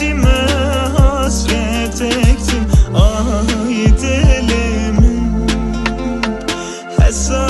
hasretime hasret ektim Ah gidelim Hesap